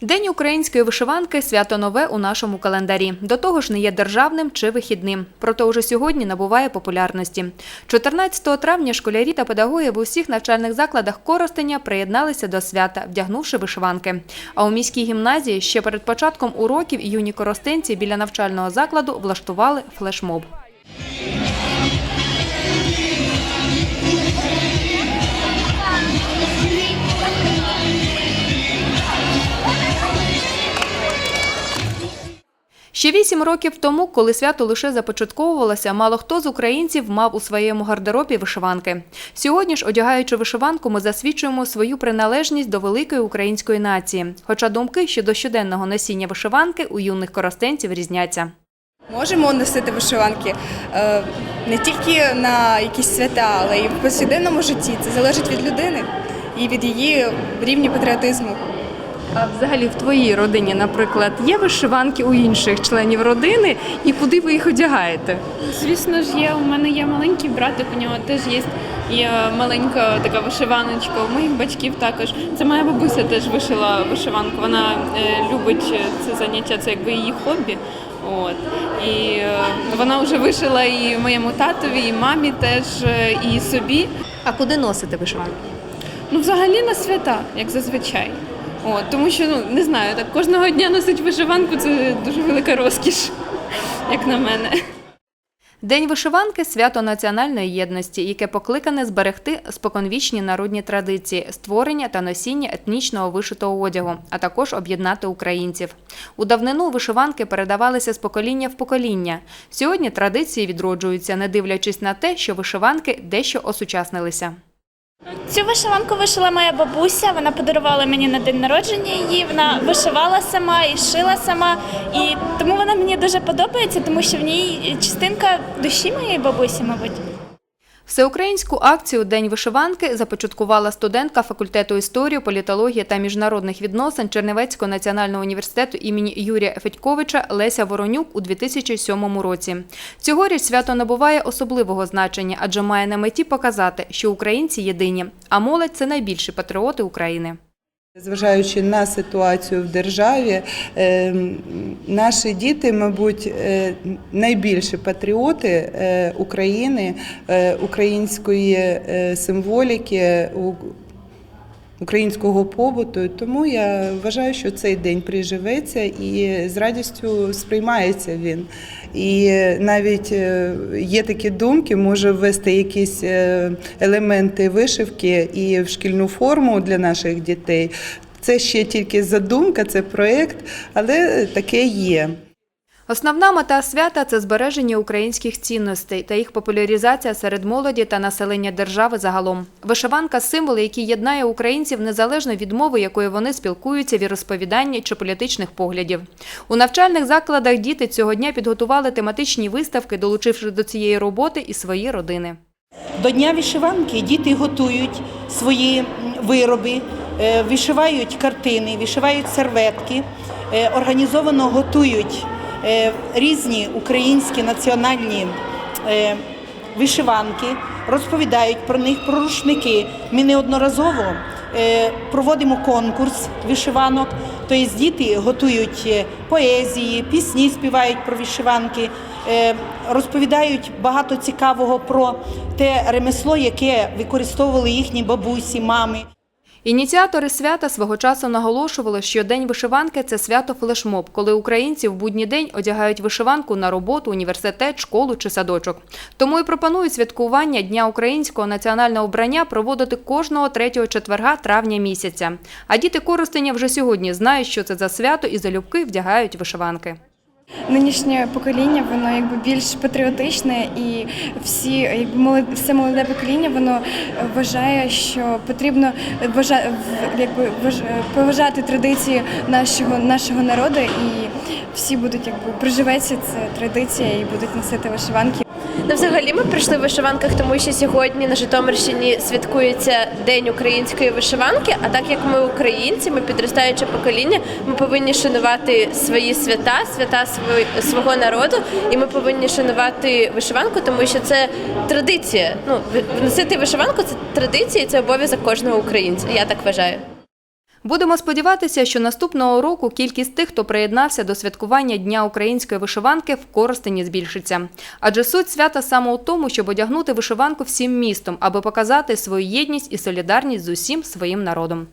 День української вишиванки свято нове у нашому календарі. До того ж, не є державним чи вихідним. Проте уже сьогодні набуває популярності. 14 травня школярі та педагоги в усіх навчальних закладах Коростеня приєдналися до свята, вдягнувши вишиванки. А у міській гімназії ще перед початком уроків юні коростенці біля навчального закладу влаштували флешмоб. Ще вісім років тому, коли свято лише започатковувалося, мало хто з українців мав у своєму гардеробі вишиванки. Сьогодні ж, одягаючи вишиванку, ми засвідчуємо свою приналежність до великої української нації. Хоча думки щодо щоденного носіння вишиванки у юних коростенців різняться. Можемо носити вишиванки е, не тільки на якісь свята, але й в повсякденному житті. Це залежить від людини і від її рівня патріотизму. А взагалі в твоїй родині, наприклад, є вишиванки у інших членів родини, і куди ви їх одягаєте? Звісно ж, є. У мене є маленький братик, у нього теж є, є маленька така вишиваночка. У моїх батьків також. Це моя бабуся теж вишила вишиванку. Вона е, любить це заняття, це якби її хобі. От. І е, вона вже вишила і моєму татові, і мамі теж, е, і собі. А куди носите вишиванку? Ну, взагалі на свята, як зазвичай. От, тому що ну не знаю, так кожного дня носить вишиванку це дуже велика розкіш, як на мене. День вишиванки свято національної єдності, яке покликане зберегти споконвічні народні традиції, створення та носіння етнічного вишитого одягу, а також об'єднати українців. У давнину вишиванки передавалися з покоління в покоління. Сьогодні традиції відроджуються, не дивлячись на те, що вишиванки дещо осучаснилися. Цю вишиванку вишила моя бабуся. Вона подарувала мені на день народження її. Вона вишивала сама і шила сама. І тому вона мені дуже подобається, тому що в ній частинка душі моєї бабусі, мабуть. Всеукраїнську акцію День вишиванки започаткувала студентка факультету історії, політології та міжнародних відносин Чернівецького національного університету імені Юрія Федьковича Леся Воронюк у 2007 році. Цьогоріч свято набуває особливого значення, адже має на меті показати, що українці єдині, а молодь це найбільші патріоти України. Зважаючи на ситуацію в державі, е, наші діти, мабуть, е, найбільші патріоти е, України, е, української символіки, українського побуту. Тому я вважаю, що цей день приживеться і з радістю сприймається він. І навіть е, є такі думки, може ввести якісь е, елементи вишивки і в шкільну форму для наших дітей. Це ще тільки задумка, це проєкт, але таке є. Основна мета свята це збереження українських цінностей та їх популяризація серед молоді та населення держави загалом. Вишиванка символ, який єднає українців незалежно від мови, якою вони спілкуються, віросповідання чи політичних поглядів. У навчальних закладах діти цього дня підготували тематичні виставки, долучивши до цієї роботи і свої родини. До Дня вишиванки діти готують свої вироби, е, вишивають картини, вишивають серветки, е, організовано готують різні українські національні е, вишиванки, розповідають про них, про рушники. Ми неодноразово е, проводимо конкурс вишиванок. Тобто діти готують е, поезії, пісні співають про вишиванки, е, розповідають багато цікавого про те ремесло, яке використовували їхні бабусі, мами. Ініціатори свята свого часу наголошували, що День вишиванки це свято флешмоб, коли українці в будній день одягають вишиванку на роботу, університет, школу чи садочок. Тому і пропонують святкування Дня українського національного вбрання проводити кожного третього четверга травня місяця. А діти Коростеня вже сьогодні знають, що це за свято і залюбки вдягають вишиванки. Нинішнє покоління воно якби більш патріотичне, і всі якби молоде, все молоде покоління воно вважає, що потрібно вважа- в- якби поважати традиції нашого нашого народу, і всі будуть якби приживеться ця традиція і будуть носити вишиванки. Ну, взагалі, ми прийшли в вишиванках, тому що сьогодні на Житомирщині святкується День української вишиванки. А так як ми українці, ми підростаюче покоління, ми повинні шанувати свої свята, свята свого народу, і ми повинні шанувати вишиванку, тому що це традиція. Ну, носити вишиванку це традиція, і це обов'язок кожного українця. Я так вважаю. Будемо сподіватися, що наступного року кількість тих, хто приєднався до святкування Дня української вишиванки, в Коростені збільшиться. Адже суть свята саме у тому, щоб одягнути вишиванку всім містом, аби показати свою єдність і солідарність з усім своїм народом.